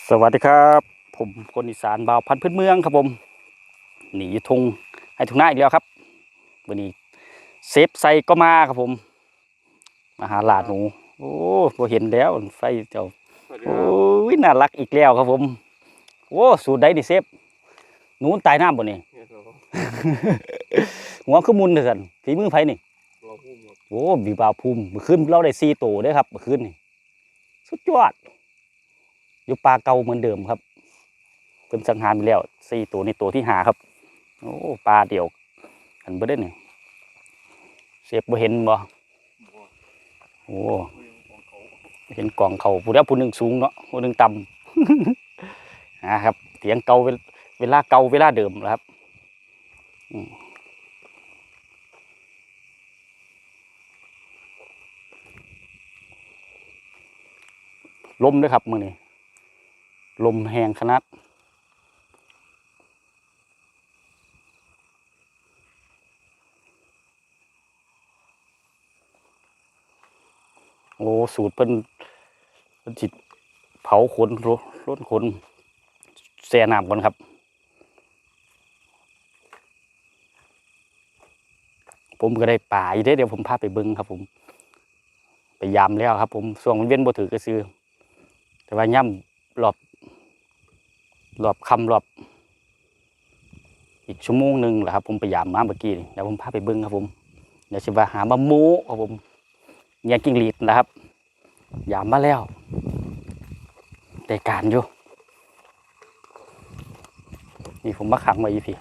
สวัสดีครับ ผมคนอีสานบ่าวพันธุ์พื้นเมืองครับผม หนีทงให้ทุงหน้าอีกแล้วครับ วันนี้เซฟไซก็มาครับผม มาหาหลานหนู โอ้พอเห็นแล้วไฟเจ้าสวัสดีโอ้ครับยน่ารักอีกแล้วครับผม โอ้สูตรใดดิเซฟหนูมันตายน้ำบ่นี่เนี่ยเราหัวคือมุนเถื่อนฝีมือไผนี่เราพูดหมดโอ้บีบาวภูมิเมื่อคืนเราได้ซีโตวเด้อครับเมื่อคืนนี่สุดยอด อยู่ปลาเก่าเหมือนเดิมครับเพิ่นสังหารไปแล้วซีตัวนี้ตัวที่หาครับโอ้ปลาเดียวอันเบ่ได้นี่เสียบบ่เห็นบ่โอ้เห็นกล่องเขาผู้เดียวผู้หนึ่งสูงเนาะผู้หนึ่งต่ำนะครับเถียงเก่าเวลาเก่าเวลาเดิมนะครับลมด้วยครับมือนี้ ลมแหงขนาดโอ้ สูตรเป็นเป็นจิตเผาขนรรถขนแซ่น้ำก่อนครับ ผมก็ได้ป่าอยู่ได้เดี๋ยวผมพาไปเบิ้งครับ ผม ไปยามแล้วครับ ผมส่วงมันเว้นบ่ถือกระซื้อแต่ว่าย่ำรอบ รอบคำรอบอีกชั่วโมงหนึ่งแหละครับผมไปยามมาเมื่อกี้นี่เดี๋ยวผมพาไปเบิ้งครับผมเดี๋ยวสิว่าหามาโมครับผมเนี่ยกิ้งหรีดนะครับยามมาแล้วได้การอยู่นี่ผมมาขังไว้อยู่พี่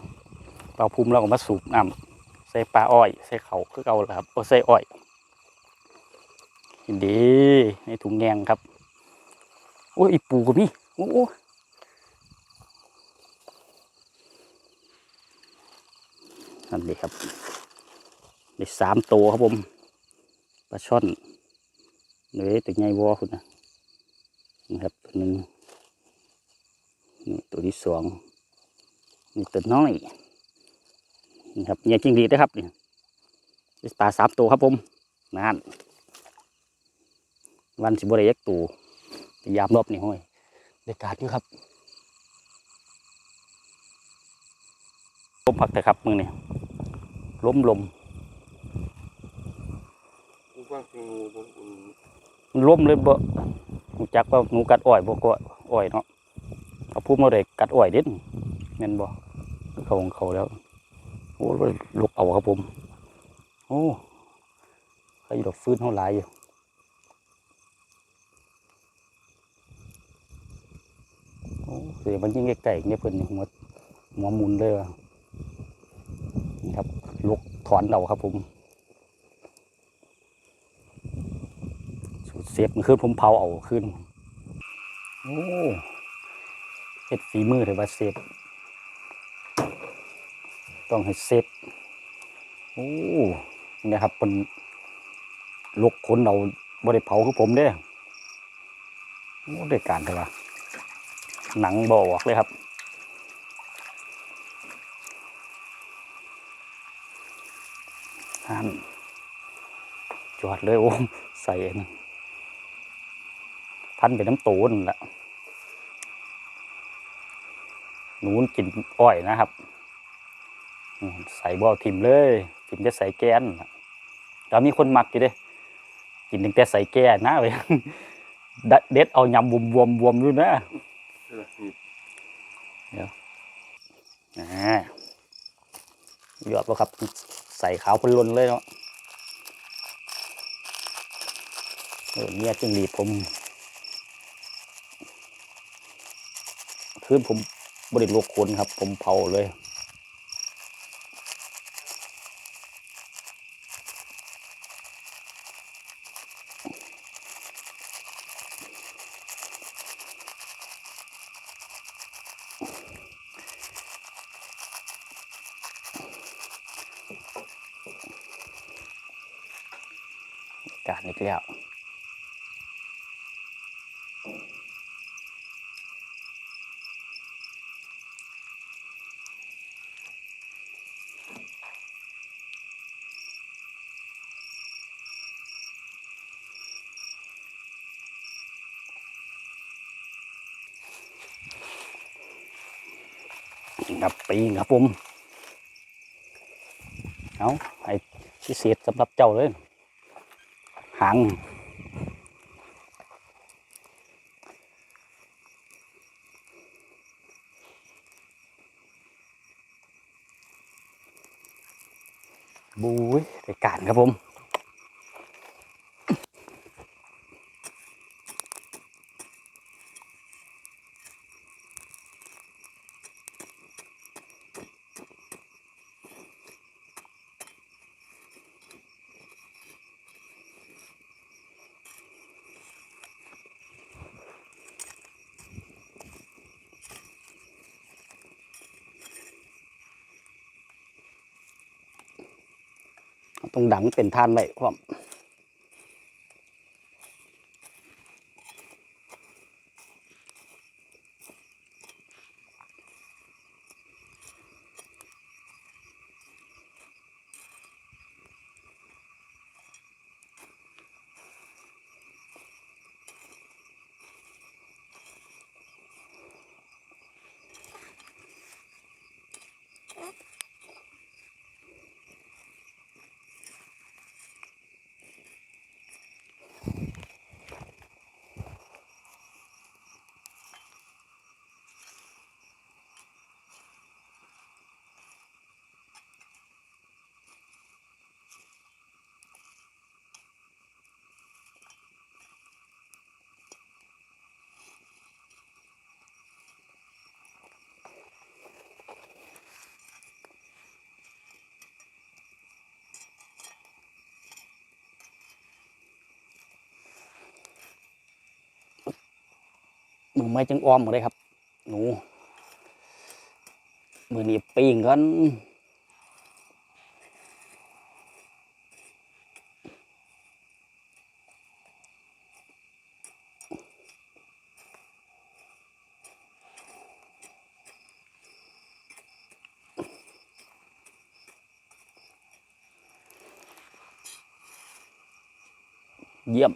เปลาภูมิเราก็มาสูบน้ำใส่ปลาอ้อยใส่เขาคือเก่าแหละครับโอ้ใส่อ้อยดีในถุงแยงครับโอ้ยปูก็มีโอ้โอ้ นั่ครับได้สามตัวครับผมปลาช่อนเลยตัวใหญ่วอคุณนะนะครับตัวหนึ่งนี่ตัวที่สองนี่ตัวน้อยนี่ครับเนี่ยจริงดีนะครับนี่ได้ปลาสามตัวครับผมนั่นวันสิบริยักตัวพยายามรอบนี่ห้อยเด็กาดอยู่ครับลมพักแต่ครับมือเนี่ล้ม ล้มลงงูบนอุ่นมันล้มเลยบ่รู้จักว่าหนูกัดอ้อยบ่ก็อ้อยเนาะเอาพูดมาได้กัดอ้อยเด่นแม่นบ่เขาของเขาแล้วโอ้ยลุกเอาครับผม โอ้ใครอยู่ดอกฟื้นเท่าหลายอยู่เสียมันยิ่งใกล้ๆเนี่ยเพิ่นนี่หัวหัวมุนเลยว่ะนี่ครับ ลุกถอนเอาครับผม สูตรเซฟมันคือผมเผาเอาขึ้น โอ้เฮ็ดฝีมือถือว่าเซฟต้องให้เซฟโอ้เนี่ยครับเป็นลุกขนเอาบ่ได้เผาคือผมเด้โอ้ได้การเถอะว่ะหนังบออกเลยครับ ท่นจอดเลยโอ้ใส่อันนั้นพันไปน้ำตูนนแหละหนูนกินอ้อยนะครับ ใส่บ่อทิมเลยทิมจะใส่แกนน่ะแล้วมีคนมักอยู่เด้กินตั้งแต่ใส่แก่นะเว้ยเด็ดเอายำวมวมวมๆด้วยนะเออนี่อ่ายอดแล้วครับ ใส่ขาวพนลนเลยเนาะเออเนี่ยจึงหลีดผมคืนผมบริโลกคนครับ ผมเผาเลย การอีกแล้วครับปีงครับผมเอาไอ้พิเศษสำหรับเจ้าเลย หางบูยรายการครับผม องดังเป็นทานไว้พร้อม มือไม่จังอ้อมมาเลยครับ หนู มือนี้ปีงกันเยี่ยม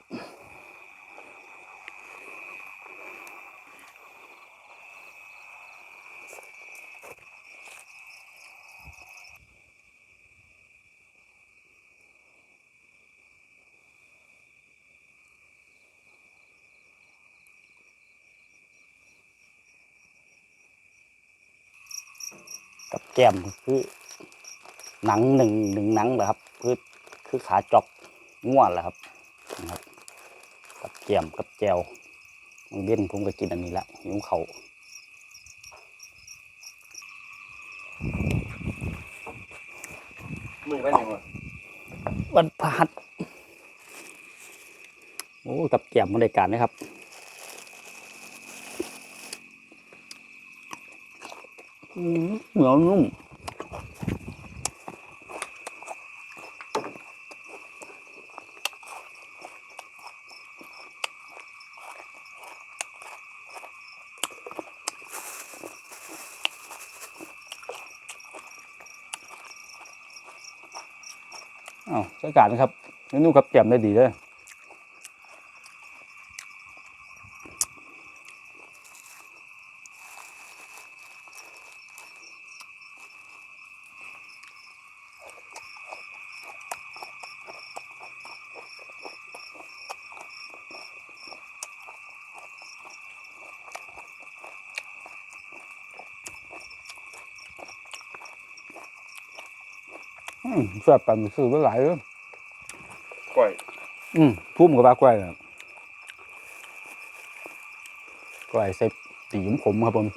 แก้มคือหนังหนึ่งหนึ่งหนังแหละครับ คือคือขาจอกง่วนแหละครับนะครับ กับแก้มกับแจวบางเบ้นผมก็กินอันนี้ละหิวเขาวมือไปไหนวะวันพฤหัสโอ้กับแก้มบริการนะครับ อืม เหนียวนุ่มอ้าวใช้การนะครับเมนูกับแกล้มได้ดีเลยอืม แซ่บปันซื้อไว้หลายเลยก้อยอืมพุ่มกับปลากล้วยนะกล้วยใส่ตีมขมครับผม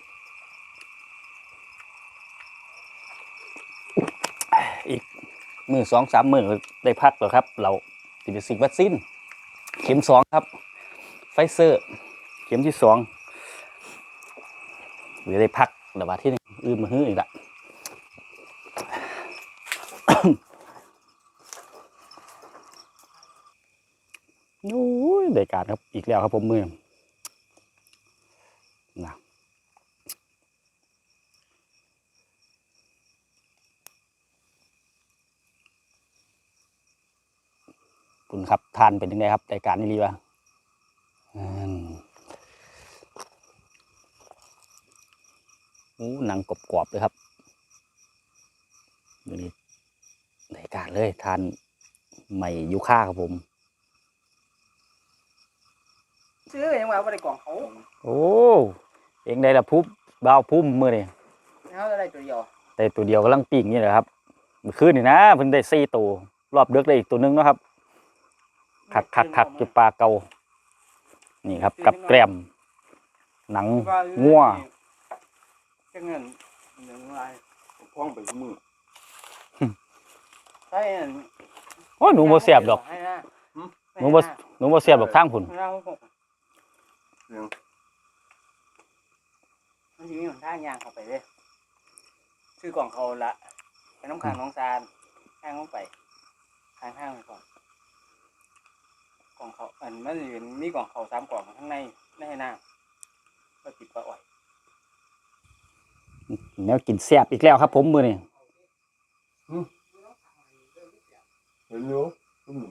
อีกมือสองสามมือได้พักแล้วครับ เราติดสิกวัคซีนเข็มสองครับ ไฟเซอร์ เข็มที่สองหรือได้พักแต่ว่าที่นี่อื่นมาฮื้ออีกละ โอ้ยได้การครับอีกแล้วครับผมมือนะคุณครับทานเป็นยังไงครับรายการนี้รีวะอืมหนังกรอบๆเลยครับนี้รายการเลยทานใหม่ยูค่าครับผม ซื้อยังว่าบ่ได้กล่องเขาโอ้เองได้ละพุบบ่าวพุ่มมือนี่เขาจะได้ตัวเดียวแต่ตัวเดียวกำลังปีกนี่แหละครับเมื่อคืนนี่นะเพิ่นได้สี่ตัวรอบเดึกได้อีกตัวหนึงเนาะครับคักคักคักจุปลาเกานี่ครับ กับแกล้มหนังงัวจังเงินหนึ่งลายพ้องไปทุกมือใช่อันโอ้หนูบ่เสียบดอกให้นะหนูบ่หนูบ่เสียบดอกทางพุ่นให้นะหกเรื่องมันจะมีหนทางยางเข้าไปเลยซื้อกล่องเขาละไปน้ำขังน้องซานข้างลงไปข้างข้างไปก่อนกล่องเขาอันมันจะมีกล่องเขาสามกล่องข้างในในหน้าก็ติดปลาอ่อยแนวกินแซ่บอีกแล้วครับ ผมมื้อนี้เห็นอยู่ทุกมือ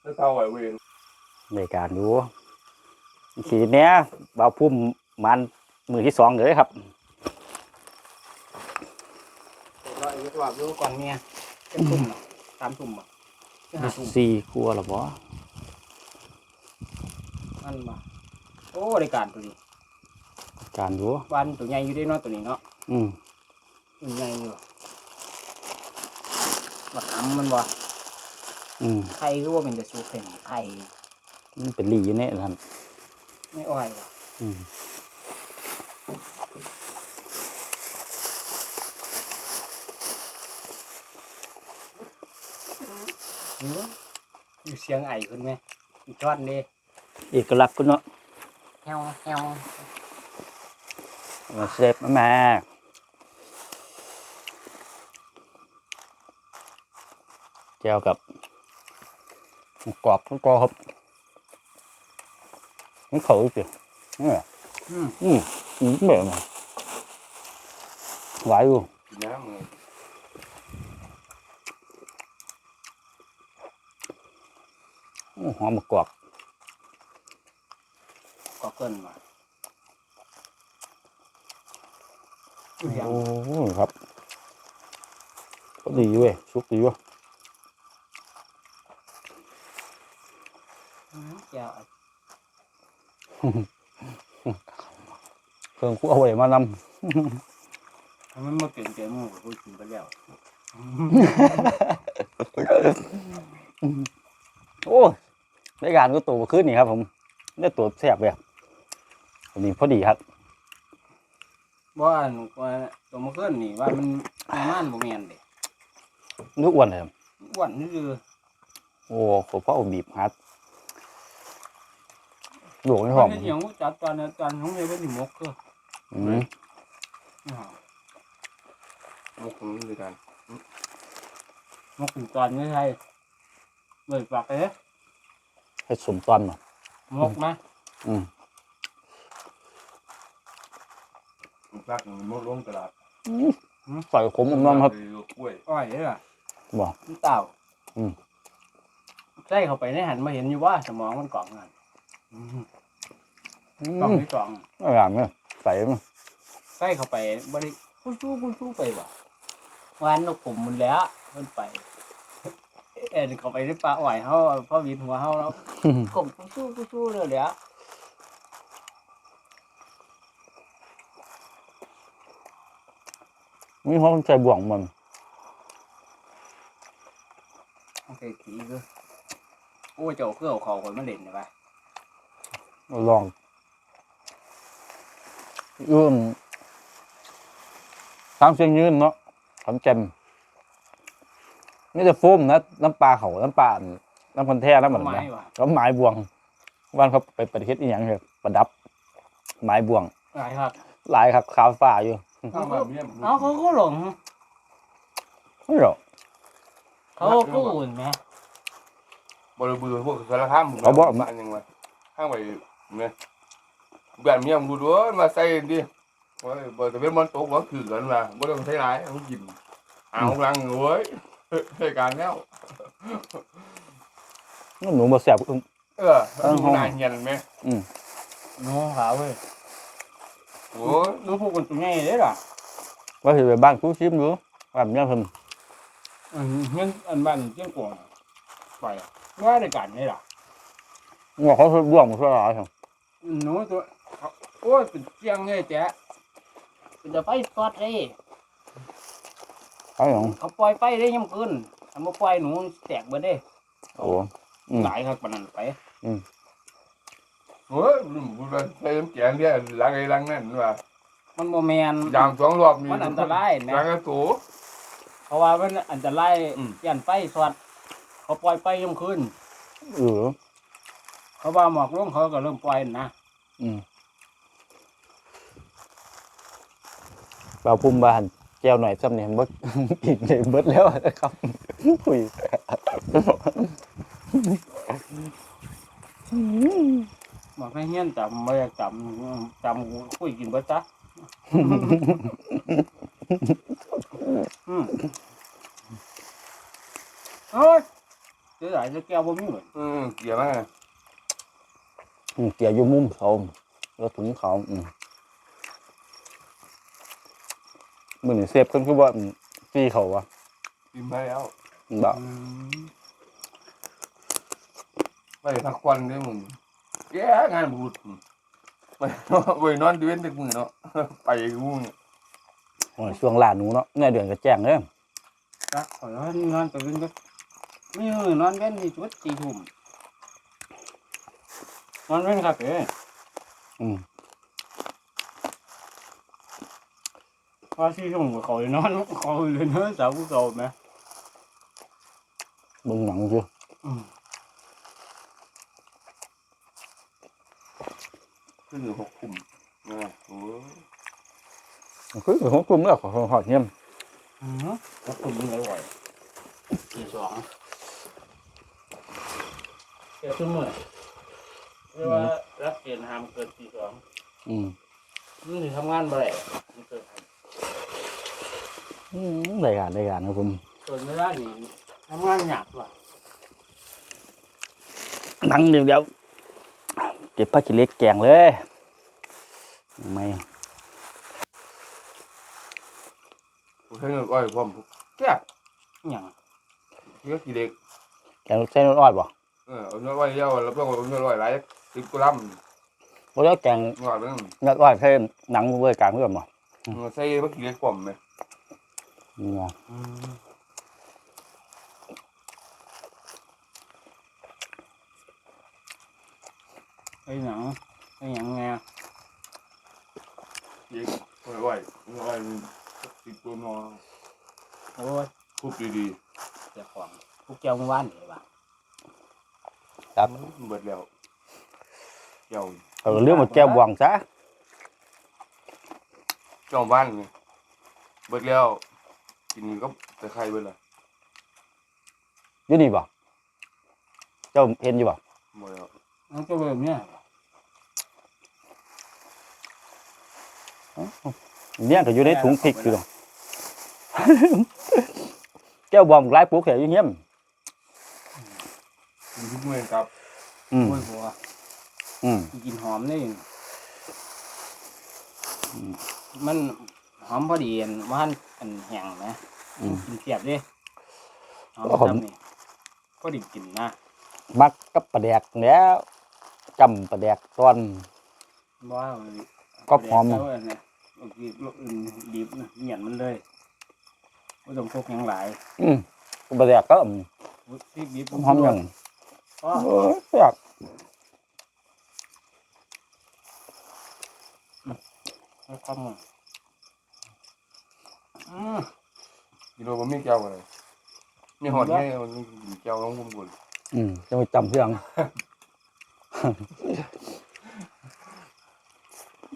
แล้วเท่าไหร่เวรรายการดู ขีดเนี้ยบ่าวพุ่มมันมือที่สองเลยครับเราอีกรอบดูกล่องเมียเป็นตุ่มเหรอสามตุ่มเหรอห้าตุ่มสี่ครัวหรอบ่มันมาโอ้รายการตัวนี้การดูวันตัวใหญ่อยู่ได้เนาะตัวนี้เนาะอืมตัวใหญ่อยู่บักหำมันบ่อืมไข่คือว่าเป็นจะสูเข็มไข่มันเป็นหลีอยู่เนี่ยท่าน ไม่อ่อยว่ะอืมหืออยู่เสียงไอขึ้นไหมอีกช้อนเด้เอกลักษณ์ก็เนาะเฮวเฮวมาเซฟมาแม่แก้วกับหมูกรอบก็กรอบครับ มันเขาอีกเดียวเนี่ยอืมอืมอืมแบบนั้นหวายอยู่กินน้ำเลยอื้อหอมหมูกรอบก็เกินมาโอ้โหครับก็ดีเว้ยชุกดีเวะอืมแก้ว เครื่องคั่วเอาไว้มานมันมาเปลี่ยนเจมูกกูกินไปแล้วำโอ้รายการก็ตัวขึ้นนี่ครับ ผมได้ตัวแซ่บเลยอันนี้พอดีครับว่าอันว่าตัวมันขึ้นนี่ว่ามันมันม่านบ่แม่นเด้นึกอ้วนเลยครับอ้วนนี่คือโอ้ขอพ่อเอาบีบฮัด หลวงไม่หมัอนมเป็นอย่างว่าจัดตอนนั้นตอนของเฮว่าสิมกคืออืมอ้าวมุกตรงนี้ด้วยกันมกถึงตอนนี้ใช่เบิดปากเอ๊ะให้สมตอนมามกไหมอืมรักมุกลงตลาดใส่ขมอมน้ำครับ ไปดูกล้วยอ้อยเด้อบ่ มันเต่าอืม ใส่เข้าไปในหันมาเห็นอยู่ว่าสมองมันกล่องนั่นอื กล่องมไม่กล่องอร่อยเนี่ยใส่มาใส่เข้าไปบริกุ้ชู้กุ้ชู้ไปว่ะวานนกผมมันแหล้วมันไป เอ็นเข้าไปในปลาอ่อยเขาพ่อวินหัวเขาแล้วกลมกุ้ชู้กุ้ชู้เลยแหล้วมีความใจบ่วงมันโอเคทีคือโอ้ยเจ้าเครื่องเขาคนมาเล่นเลยปะ ลองยืนทางเชียงยืนเนาะขอนแก่นนี่จะโฟมนะ น้ำปลาเขาน้ำปลาอันน้ำพันแท้น้ำเหมือนไม้นะว่ะแล้วไม้บวงบ้านเขาไปประเทศอีหยังเหรอประดับ ไม้บวงอะไรครับหลายครับขาวฟ้าอยู่ข้างมาเมี่ยมเอาเขาก็หลงไม่หรอกเขาก็อุ่นไหมบริบูรณ์พวกสารคามบ้านยังไงข้างไป เนี่ยแบบเมี่ยมดูด้วยมาใส่ดิว่าบริเวณมันตกว่าถือกันมาบ่ต้องใช้ร้ายเขากินเอาลังเว้ยใช้การแล้วหนูมาแสบอึ้งเออดูนายเงียนไหมอืมโน้ขาวเว้ยโอ้ยน้องพูดกันตรงนี้เลยล่ะว่าสิไปบ้านกูชิมดูแบบนี้เพิ่นอืมเงี้ยอันบ้านเจ้าก่อนไปว่าได้กันนี่ล่ะว่าเขาบ่วงบ่ช่วยหลายครับ หนูตัวเขาโอ้ยเป็นเจียงเลยแจ๊ะเป็นจะไฟซอดเลยเอาหยังเขาปล่อยไฟได้ยังคืนทำมาปล่อยหนูแตกเบิดเด้โอ้อืมหลายครับปานนั้นไปโอ้ยบุญใส่น้ำแกงเนี่ยหลังไอ้หลังนั่นว่ามันโมแมนยางสองรอบนี่มันอันตรายนะยางกระตูเพราะว่ามันอันตรายอืมยันไฟสอดเขาปล่อยไฟยังคืนเออ เขาว่าหมอกลงเขาก็เริ่มปล่อยนะอืมเราพุ่มบ้านแก้วหน่อยซ้ำเนี่ยเบิด กินเลยเบิดแล้วนะครับคุยหมอกให้เฮี้ยนจำไม่อยากจำจำคุยกินเบิดจ้ะอืมเฮ้ยเดี๋ยวไหนจะแก้วบ่มีเหมือนอืมเกี่ยวมากอืม เกี่ยวอยู่มุมเขาแล้วถุงเขาอืมมือนี่เซฟกันคือว่าอืมฟีเขาวะกินไปแล้วบ่ไปพักควันด้วยมึงแย่งานบุญไปไปนอนดูเว้นตึกมือเนาะไปกูเนี่ยโอ้ยช่วงลาหนูเนาะเมื่อเดือนก็แจ้งเลยรักขอยนนอนตื่นก็ไม่มือนอนเว้นที่จุดสี่ทุ่ม นอนเว้นครับเอ้ยอืมพอสี่ทุ่มก็เขานอนเขาเลยเนื้อสาวกูเก่าไหมเบิ่งหนังอยู่อืมขึ้นหกคุ่มนะโอ้ยคือของกลุ่มแล้วขอหอดเยี่ยมอืมแล้วคุณมึงอร่อยสี่สองเจ้าทุ่มเลย เรียกว่ารับเกณฑ์ห้ามเกินสี่สองอืมนี่ทำงานบ่ได้มันเกิดอืมได้การได้การครับผมส่วนเวลานี่ทำงานหยาบว่ะหนังเดี๋ยวเดี๋ยวเก็บผ้ากิเล็กแกงเลยไม่ผมใช้เงินก้อยพร้อมแก่หยังเยอะกี่เด็กแกงใส่น้ำอ้อยบ่เออเอาเนื้อก้อยเยอะแล้วก็เอาเนื้อก้อยหลาย สิบกรัมบ่แล้วแกงงอดนึงน้ำอ้อยใส่หนังเวอร์กลางเพื่อนบ่ใส่เมื่อกี้เล็กกว่าไหมนี่ไงอืมไอ้หนังไอ้หยังไงเล็กก้อยก้อยก้อยสิบตัวนอโอ้ยคุบดีเจ้าของพวกเจ้าเมื่อวานนี่ว่ะๆครับเบิดแล้วเจ้าเอาเรื่องมาแก้วบวงซะเจ้าบ้านไงเบิดแล้วกินก็แต่ใครเบิดละอยู่นี่บ่เจ้าเห็นอยู่บ่หมดแล้วมันก็แบบเนี้ยเนี่ยก็อยู่ในถุงพริกอยู่ดอกแก้วบวงหลายปุ๊กแถวอยู่เฮียมกินทุกเมื่อครับอืมโอ้ยบัว อืมกินหอมนี่มันหอมพอดีอันว่านอันแห้งนะอืมกินเสียบดิหอมครับผมจำนี่พอดีกินนะมักกับปลาแดกแล้วจำปลาแดกตอนว่าก็หอมแล้วอันเนี่ยบางทีลูกอื่นดิบนะเหยียนมันเลยไม่ต้องพกหยังหลาย อืมปลาแดกก็อืมพริกดิบหอมอย่างอ๋อเออแซ่บ ให้ความมันอืมกินโรบะหมี่แก้วอะไรมีหอดแค่มันกินแก้วน้องบุญบุญอืมจะไปจำเพื่อง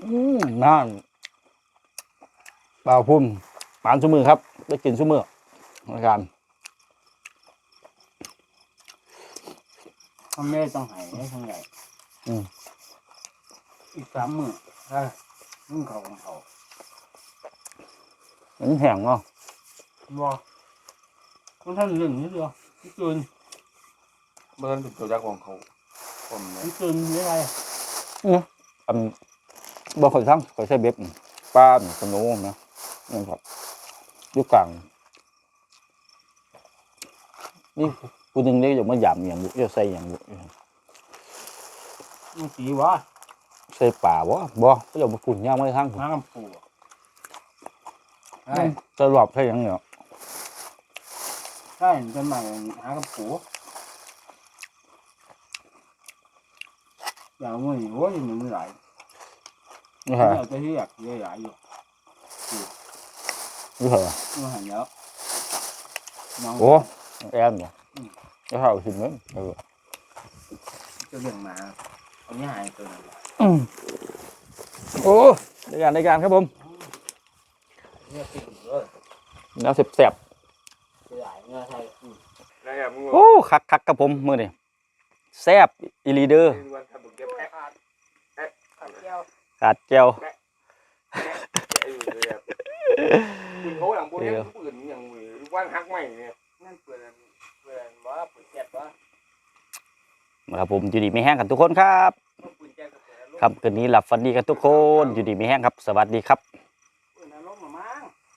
อืมน่านเปล่าพุ่มปานชุ่มือครับ ได้กินชุ่มือในการพ่อแม่ต้องใหายให้ทั้งใหญ่อืมอีกสามมื้อถ้า มึงเขาของเขามันแห้งเนาะบ่คนท่านเรื่องนี้เดียวมันเกินเมื่อนั้นเป็นตัวยักษ์ของเขาผมนะมันเกินไม่ไรอันบ่ค่อยทั้งค่อยใช้เบ็ดนี่ปลานี่สนุนะนี่ครับอยู่กลางนี่ผู้หนึงนี่อยู่มาหยามอหย่างบุจะใส่อหย่างบุมันสีวะ ใส่ป่าบ่บ่ก็อย่ามาฝุ่นย่างมาทางผมน้ำปูใช่จะหลอบใช่หยังเนี่ยใช่เป็นใหม่หากระปูอย่างงี้โอ้ยมันไม่ไหลนี่ใช่ฮะจะที่อยากเยอะใหญ่อยู่นี่ฮะมันหันแล้วน้องโอ้แอมเนี่ยจะเข้าสิมั้งเออจะเลี้ยงหมาเอาง่ายตัวนั้น โอ้ในการในการครับผมเนี่ยติดเลยแล้วแสบใหญ่เนี่ยใช่นั่นแหละมึงๆโอ้คักคักครับผมมือนี่แซบอีหลีเดอร์วันทำบุกเก็บแพ็คขัดแก้วกาดแก้วไอ้อยู่เลยแบบคุณเขาหลังพวกนี้ผู้อื่นอย่างมือวันฮักใหม่เนี่ยนั่นเปลือนเปลือนว่าปืนแก๊สวะครับผมอยู่ดีไม่แห้งกันทุกคนครับ ครับคืนนี้หลับฝันดีกันทุกคน อยู่ดีไม่แห้งครับ สวัสดีครับ